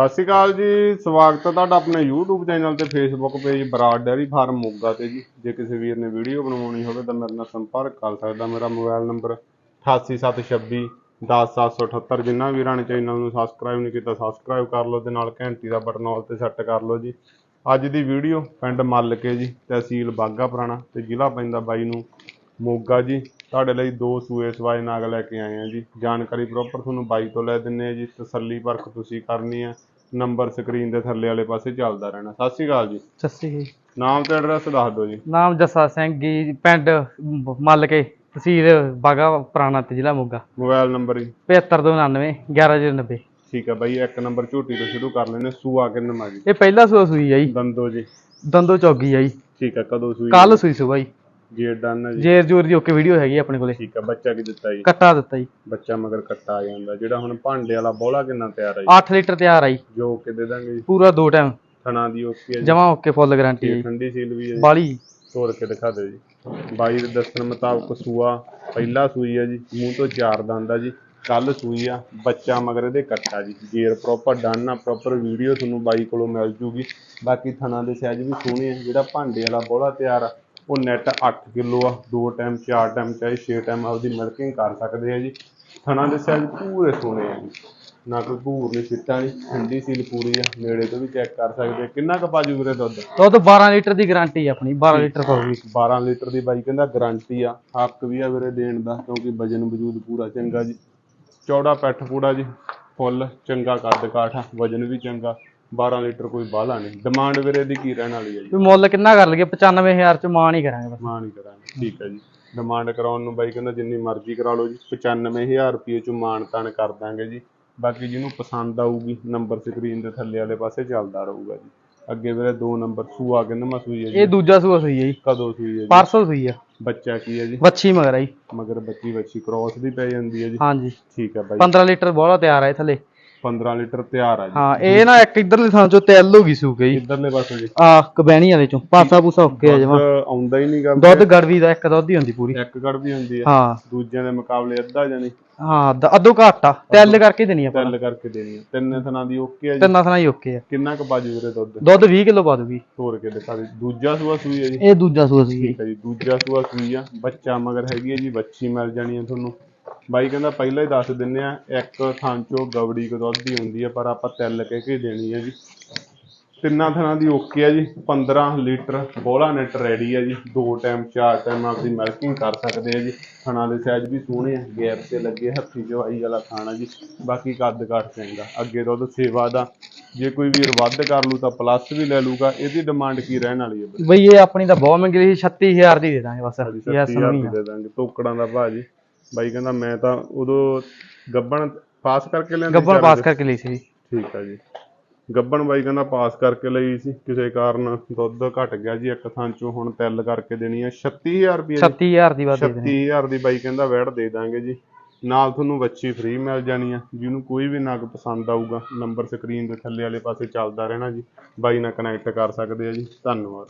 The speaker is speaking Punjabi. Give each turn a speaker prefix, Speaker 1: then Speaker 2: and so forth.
Speaker 1: ਸਤਿ ਸ਼੍ਰੀ ਅਕਾਲ ਜੀ, ਸਵਾਗਤ ਹੈ ਤੁਹਾਡਾ ਆਪਣੇ YouTube ਚੈਨਲ ਤੇ Facebook page Brar dairy farm Moga ਤੇ ਜੀ। ਜੇ ਕਿਸੇ ਵੀਰ ਨੇ ਵੀਡੀਓ ਬਣਵਾਉਣੀ ਹੋਵੇ ਤਾਂ ਮੇਰੇ ਨਾਲ ਸੰਪਰਕ ਕਰ ਸਕਦਾ, ਮੇਰਾ ਮੋਬਾਈਲ ਨੰਬਰ 88726 10778 ਜਿਨ੍ਹਾਂ ਵੀਰਾਂ ਨੇ ਚੈਨਲ ਨੂੰ ਸਬਸਕ੍ਰਾਈਬ ਨਹੀਂ ਕੀਤਾ ਸਬਸਕ੍ਰਾਈਬ ਕਰ ਲਓ ਤੇ ਨਾਲ ਘੰਟੀ ਦਾ ਬਟਨ ਆਲ ਤੇ ਸੈੱਟ ਕਰ ਲਓ ਜੀ। ਅੱਜ ਦੀ ਵੀਡੀਓ ਪਿੰਡ ਮੱਲ ਕੇ ਜੀ, ਤਹਿਸੀਲ ਬਾਗਾ ਪੁਰਾਣਾ ਤੇ ਜ਼ਿਲ੍ਹਾ ਪੈਂਦਾ ਬਾਈ ਨੂੰ ਮੋਗਾ ਜੀ। ਤੁਹਾਡੇ ਲਈ ਦੋ ਸੂਏ ਸਵਾਏ ਨਾਗ ਲੈ ਕੇ ਆਏ ਆ ਜੀ। ਜਾਣਕਾਰੀ ਪ੍ਰੋਪਰ ਤੁਹਾਨੂੰ ਬਾਈ ਤੋਂ ਲੈ ਦਿੰਨੇ ਆ ਜੀ। ਤਸੱਲੀ ਪਰਖ ਤੁਸੀਂ ਕਰਨੀ ਆ। ਨੰਬਰ ਸਕਰੀਨ ਦੇ ਥੱਲੇ ਵਾਲੇ ਪਾਸੇ ਚੱਲਦਾ ਰਹਿਣਾ। ਸਤਿ ਸ਼੍ਰੀ ਅਕਾਲ ਜੀ।
Speaker 2: ਸਤਿ ਸ਼੍ਰੀ ਅਕਾਲ
Speaker 1: ਨਾਮ ਤੇ ਐਡਰੈਸ ਦੱਸ ਦਿਓ ਜੀ।
Speaker 2: ਨਾਮ ਜੱਸਾ ਸਿੰਘ ਜੀ ਪਿੰਡ ਮ- ਮੱਲ ਕੇ ਤਹਿਸੀਲ ਬਾਗਾ ਪੁਰਾਣਾ ਤੇ ਜ਼ਿਲ੍ਹਾ ਮੋਗਾ।
Speaker 1: ਮੋਬਾਈਲ ਨੰਬਰ ਜੀ।
Speaker 2: 7599 1190
Speaker 1: ਠੀਕ ਹੈ ਬਾਈ ਇੱਕ ਨੰਬਰ ਝੂਟੀ ਤੋਂ ਸ਼ੁਰੂ ਕਰ ਲੈਨੇ ਸੂਆ ਕਿੰਨੇ ਜੀ?
Speaker 2: ਇਹ ਪਹਿਲਾ ਸੂਆ ਸੂਈ ਆ ਜੀ।
Speaker 1: ਦੰਦੋ ਜੀ।
Speaker 2: ਦੰਦੋ ਚੌਗੀ ਆ ਜੀ।
Speaker 1: ਠੀਕ ਹੈ ਕਦੋਂ ਸੂਈ?
Speaker 2: ਕੱਲ ਸੂਈ ਸੁਬਾ ਜੀ
Speaker 1: ਜੀ ਡਨ ਹੈ ਜੀ
Speaker 2: ਜੇਰ ਜੂਰ ਦੀ ਓਕੇ ਵੀਡੀਓ ਹੈਗੀ ਆਪਣੇ ਕੋਲੇ।
Speaker 1: ਠੀਕ ਹੈ ਬੱਚਾ ਕੀ ਦਿੱਤਾ ਜੀ?
Speaker 2: ਕੱਟਾ ਦਿੱਤਾ ਜੀ।
Speaker 1: ਬੱਚਾ ਮਗਰ ਕੱਟਾ ਆ ਜਾਂਦਾ। ਜਿਹੜਾ ਹੁਣ ਭਾਂਡੇ ਵਾਲਾ ਬੋਲਾ ਕਿੰਨਾ ਤਿਆਰ ਹੈ ਜੀ?
Speaker 2: 8 ਲੀਟਰ ਤਿਆਰ ਆਈ
Speaker 1: ਜੋ। ਕਿ ਦੇ ਦਾਂਗੇ ਜੀ।
Speaker 2: ਪੂਰਾ ਦੋ ਟਾਈਮ
Speaker 1: ਥਣਾ ਦੀ ਓਕੇ ਹੈ ਜੀ।
Speaker 2: ਜਮਾ ਓਕੇ ਫੁੱਲ ਗਾਰੰਟੀ ਜੀ।
Speaker 1: ਠੰਡੀ ਸੀਲ ਵੀ ਹੈ ਜੀ।
Speaker 2: ਬਾਲੀ।
Speaker 1: ਤੋੜ ਕੇ ਦਿਖਾ ਦਿਓ ਜੀ। ਬਾਈ ਦੇ ਦੱਸਣ ਮੁਤਾਬਕ ਸੂਆ ਪਹਿਲਾ ਸੂਈ ਆ ਜੀ। ਮੂੰਹ ਤੋਂ ਚਾਰ ਦੰਦ ਆ ਜੀ। ਕੱਲ ਸੂਈ ਆ। ਬੱਚਾ ਮਗਰ ਇਹਦੇ ਕੱਟਾ ਜੀ। ਗੇਰ ਪ੍ਰੋਪਰ ਡਨ ਆ ਪ੍ਰੋਪਰ ਵੀਡੀਓ ਤੁਹਾਨੂੰ ਬਾਈ ਕੋਲੋਂ ਮਿਲ ਜੂਗੀ। ਬਾਕੀ ਥਣਾ ਦੇ ਸਾਈਜ਼ ਵੀ ਸੋਹਣੇ ਆ। ਜਿਹੜਾ ਭਾਂਡੇ ਵਾਲਾ ਬੋਲਾ ਤਿਆਰ ਆ ਉਹ ਨੈਟ 8 ਕਿਲੋ ਆ ਦੋ ਟਾਈਮ ਚਾਰ ਟਾਈਮ ਚਾਹੇ 6 ਟਾਈਮ ਆਪਦੀ ਮਿਲਕਿੰਗ ਕਰ ਸਕਦੇ ਆ ਜੀ। ਥਣਾ ਦੇ ਸਾਈਜ਼ ਪੂਰੇ ਸੋਹਣੇ ਆ ਜੀ। ਨਾ ਕੋਈ ਭੂਰ ਨਹੀਂ ਸਿੱਟਾ ਨਹੀਂ ਠੰਡੀ ਸੀਲ ਪੂਰੀ ਆ ਨੇੜੇ ਤੋਂ ਵੀ ਚੈੱਕ ਕਰ ਸਕਦੇ ਆ। ਕਿੰਨਾ ਕੁ ਪਾਜੂ ਵੀਰੇ ਦੁੱਧ?
Speaker 2: ਦੁੱਧ 12 ਲੀਟਰ ਦੀ ਗਾਰੰਟੀ ਆ ਆਪਣੀ 12 ਲੀਟਰ ਪਾਉਗੀ
Speaker 1: 12 ਲੀਟਰ ਦੀ ਬਾਈ ਕਹਿੰਦਾ ਗਾਰੰਟੀ ਆ। ਹੱਕ ਵੀ ਆ ਵੀਰੇ ਦੇਣ ਦਾ ਕਿਉਂਕਿ ਵਜਨ ਵਜੂਦ ਪੂਰਾ ਚੰਗਾ ਜੀ। ਚੌੜਾ ਪੈਠ ਪੂੜਾ ਜੀ ਫੁੱਲ ਚੰਗਾ ਕੱਦ ਕਾਠ ਵਜਨ ਵੀ ਚੰਗਾ। 12 ਲੀਟਰ ਕੋਈ ਬਾਹਲਾ ਨਹੀਂ। ਡਿਮਾਂਡ ਵੀਰੇ ਦੀ ਕੀ ਰਹਿਣ ਵਾਲੀ ਹੈ ਜੀ?
Speaker 2: ਵੀ ਮੁੱਲ ਕਿੰਨਾ ਕਰ ਲਈਏ? 95000 ਚ ਮਾਨ ਹੀ ਕਰਾਂਗੇ ਬਸ।
Speaker 1: ਮਾਨ ਹੀ ਕਰਾਂਗੇ ਠੀਕ ਹੈ ਜੀ। ਡਿਮਾਂਡ ਕਰਾਉਣ ਨੂੰ ਬਾਈ ਕਹਿੰਦਾ ਜਿੰਨੀ ਮਰਜ਼ੀ ਕਰਾ ਲਓ ਜੀ। 95000 ਰੁਪਏ ਚ ਮਾਨ ਤਾਨ ਕਰ ਦਾਂਗੇ ਜੀ। ਬਾਕੀ ਜਿਹਨੂੰ ਪਸੰਦ ਆਊਗੀ ਨੰਬਰ ਸਕਰੀਨ ਦੇ ਥੱਲੇ ਵਾਲੇ ਪਾਸੇ ਚੱਲਦਾ ਰਹੂਗਾ ਜੀ। ਅੱਗੇ ਵੀਰੇ ਦੋ ਨੰਬਰ ਸੂਆ ਕਿੰਨਾ ਸੂਈ ਹੈ ਜੀ।
Speaker 2: ਇਹ ਦੂਜਾ ਸੂਆ ਸੂਈ ਆ ਜੀ।
Speaker 1: ਕਦੋਂ ਸੂਈ ਹੈ ਜੀ?
Speaker 2: ਪਰਸੋਂ ਸੂਈ ਆ।
Speaker 1: ਬੱਚਾ ਕੀ ਹੈ ਜੀ?
Speaker 2: ਵੱਛੀ ਮਗਰ ਜੀ।
Speaker 1: ਮਗਰ ਬੱਚੀ ਬੱਚੀ ਕ੍ਰੋਸ ਦੀ ਪੈ ਜਾਂਦੀ ਹੈ ਜੀ।
Speaker 2: ਹਾਂਜੀ।
Speaker 1: ਠੀਕ ਹੈ ਬਾਈ।
Speaker 2: 15 ਲੀਟਰ ਬੋਲਾ ਤਿਆਰ ਇਹ ਥੱਲੇ।
Speaker 1: 15 ਲੀਟਰ ਤਿਆਰ ਆ ਜੀ।
Speaker 2: ਹਾਂ ਇਹ ਨਾ ਇੱਕ ਇਧਰਲੇ ਥਾਂ ਚੋਂ ਤੈਲ ਹੋ ਗਈ ਸੂਕ ਜੀ
Speaker 1: ਇਧਰਲੇ ਪਾਸੇ ਜੀ।
Speaker 2: ਆ ਕਬੈਣੀ ਵਾਲੇ ਚੋਂ। ਪਾਸਾ ਪੂਸਾ ਓਕੇ ਆ ਜਮਾ।
Speaker 1: ਆਉਂਦਾ ਹੀ ਨਹੀਂ ਗਾ
Speaker 2: ਦੁੱਧ ਗੜਵੀ ਦਾ ਇੱਕ ਦੁੱਧ ਹੀ ਹੁੰਦੀ ਪੂਰੀ।
Speaker 1: ਇੱਕ ਗੜ ਵੀ ਹੁੰਦੀ ਹੈ
Speaker 2: ਹਾਂ।
Speaker 1: ਦੂਜਿਆਂ ਦੇ ਮੁਕਾਬਲੇ ਅੱਧਾ ਜਾਨੀ
Speaker 2: ਹਾਂ ਅੱਧ- ਘੱਟ ਆ। ਤੈਲ ਕਰਕੇ ਦੇਣੀ ਆਪਾਂ
Speaker 1: ਤਿੰਨ ਕਰਕੇ ਦੇਣੀ ਹੈ ਤਿੰਨ ਥਣਾ ਦੀ ਓਕੇ ਆ ਜੀ।
Speaker 2: ਤਿੰਨਾਂ ਥਾਂ ਹੀ ਓਕੇ ਆ।
Speaker 1: ਕਿੰਨਾ ਕੁ ਬਾਜੂ ਵੀਰੇ ਦੁੱਧ?
Speaker 2: ਦੁੱਧ 20 ਕਿਲੋ ਪਾ ਦੂਗੀ।
Speaker 1: ਤੋੜ ਕੇ ਦਿਖਾ ਦੇ। ਦੂਜਾ ਸੂਆ ਸੂਈ ਹੈ ਜੀ।
Speaker 2: ਇਹ ਦੂਜਾ ਸੂਆ ਸੀ
Speaker 1: ਠੀਕ ਹੈ ਜੀ ਦੂਜਾ ਸੂਆ ਸੂਈ ਆ। ਬੱਚਾ ਮਗਰ ਹੈਗੀ ਹੈ ਜੀ ਬੱਚੀ ਮਿਲ ਜਾਣੀ ਹੈ ਤੁਹਾਨੂੰ। ਬਾਈ ਕਹਿੰਦਾ ਪਹਿਲਾਂ ਹੀ ਦੱਸ ਦਿੰਨੇ ਆ ਇੱਕ ਥਾਂ ਚੋਂ ਗਵੜੀ ਕੁ ਦੁੱਧ ਦੀ ਹੁੰਦੀ ਹੈ ਪਰ ਆਪਾਂ ਤਿਲ ਕਹਿ ਕੇ ਦੇਣੀ ਹੈ ਜੀ। ਤਿੰਨਾਂ ਥਾਂ ਦੀ ਓਕੇ ਆ ਜੀ 15 ਲੀਟਰ ਬੋਲਾ ਨੈਟ ਰੈਡੀ ਹੈ ਜੀ। ਦੋ ਟਾਈਮ ਚਾਰ ਟਾਈਮ ਆਪਦੀ ਮਿਲਕਿੰਗ ਕਰ ਸਕਦੇ ਆ ਜੀ। ਥਣਾ ਦੇ ਸਾਈਜ਼ ਵੀ ਸੋਹਣੇ ਆ ਗੈਪ ਤੇ ਲੱਗੇ ਹੱਥੀ ਜਵਾਈ ਵਾਲਾ ਖਾਣਾ ਜੀ। ਬਾਕੀ ਕੱਦ ਕਾਠ ਚੰਗਾ ਅੱਗੇ ਦੁੱਧ ਸੇਵਾ ਦਾ ਜੇ ਕੋਈ ਵੀਰ ਵੱਧ ਕਰ ਲੂ ਤਾਂ ਪਲੱਸ ਵੀ ਲੈ ਲੂਗਾ ਇਹਦੀ ਡਿਮਾਂਡ ਕੀ ਰਹਿਣ ਵਾਲੀ ਹੈ ਬਈ?
Speaker 2: ਇਹ ਆਪਣੀ ਤਾਂ ਬਹੁਤ ਮਹਿੰਗੀ ਸੀ 36000 ਦੀ ਦੇ ਦਾਂਗੇ ਬਸ
Speaker 1: 30000
Speaker 2: ਨਹੀਂ
Speaker 1: ਦੀ ਦੇ ਦਾਂਗੇ ਟੋਕੜਾਂ ਦਾ ਭਾਜੀ ਬਾਈ ਕਹਿੰਦਾ ਮੈਂ ਤਾਂ ਉਦੋਂ ਗੱਬਣ ਪਾਸ ਕਰਕੇ ਲਿਆਂਦੀ
Speaker 2: ਗੱਬਣ ਪਾਸ ਕਰਕੇ ਲਈ ਸੀ
Speaker 1: ਠੀਕ ਆ ਜੀ। ਗੱਬਣ ਬਾਈ ਕਹਿੰਦਾ ਪਾਸ ਕਰਕੇ ਲਈ ਸੀ। ਕਿਸੇ ਕਾਰਨ ਦੁੱਧ ਘਟ ਗਿਆ ਜੀ ਇੱਕ ਥਾਂ ਚੋਂ ਹੁਣ ਤਿਲ ਕਰਕੇ ਦੇਣੀ ਆ। 36000 ਰੁਪਏ
Speaker 2: 36000 ਦੀ ਬਾਤ ਦੇ ਦੇਣੀ।
Speaker 1: 36000 ਦੀ ਬਾਈ ਕਹਿੰਦਾ ਵੈੜ ਦੇ ਦਾਂਗੇ ਜੀ। ਨਾਲ ਤੁਹਾਨੂੰ ਬੱਚੀ ਫ੍ਰੀ ਮਿਲ ਜਾਣੀ ਆ। ਜਿਹਨੂੰ ਕੋਈ ਵੀ ਨਗ ਪਸੰਦ ਆਊਗਾ ਨੰਬਰ ਸਕਰੀਨ ਦੇ ਥੱਲੇ ਵਾਲੇ ਪਾਸੇ ਚੱਲਦਾ ਰਹਿਣਾ ਜੀ। ਬਾਈ ਨਾਲ ਕਨੈਕਟ ਕਰ ਸਕਦੇ ਆ ਜੀ। ਧੰਨਵਾਦ।